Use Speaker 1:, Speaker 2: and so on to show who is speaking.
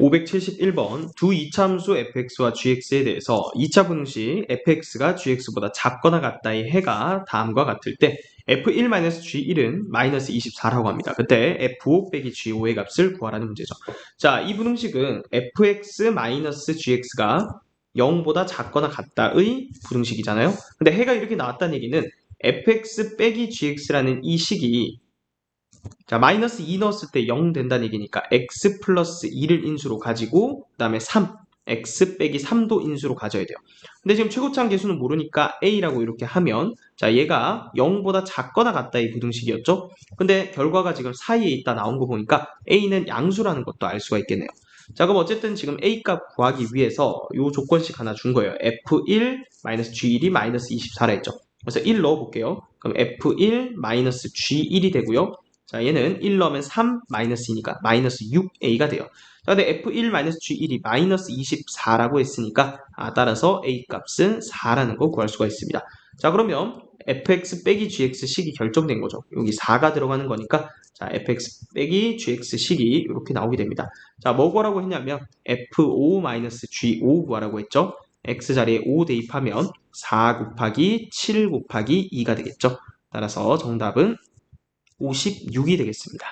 Speaker 1: 571번 두 이차함수 fx와 gx에 대해서 2차 분식 fx가 gx보다 작거나 같다의 해가 다음과 같을 때 f1-g1은 마이너스 24라고 합니다. 그때 f5 빼기 g5의 값을 구하라는 문제죠. 자, 이 분식은 fx-gx가 0보다 작거나 같다의 부등식이잖아요. 근데 해가 이렇게 나왔다는 얘기는 fx 빼기 gx라는 이 식이 자, 마이너스 2 넣었을 때 0 된다는 얘기니까 x 플러스 2를 인수로 가지고 그 다음에 3, x 빼기 3도 인수로 가져야 돼요. 근데 지금 최고차항 계수는 모르니까 a라고 이렇게 하면 자 얘가 0보다 작거나 같다의 부등식이었죠. 근데 결과가 지금 사이에 있다 나온 거 보니까 a는 양수라는 것도 알 수가 있겠네요. 자 그럼 어쨌든 지금 a 값 구하기 위해서 요 조건식 하나 준 거예요. f1 g1이 마이너스 24라 했죠. 그래서 1 넣어볼게요. 그럼 f1 g1이 되고요. 자, 얘는 1 넣으면 3 마이너스이니까 마이너스 6a가 돼요. 자, 근데 f1-g1이 마이너스 24라고 했으니까 아, 따라서 a 값은 4라는 거 구할 수가 있습니다. 자, 그러면 fx 빼기 gx 식이 결정된 거죠. 여기 4가 들어가는 거니까 자, fx 빼기 gx 식이 이렇게 나오게 됩니다. 자, 뭐 구하라고 했냐면 f5-g5 구하라고 했죠. x 자리에 5 대입하면 4 곱하기 7 곱하기 2가 되겠죠. 따라서 정답은 56이 되겠습니다.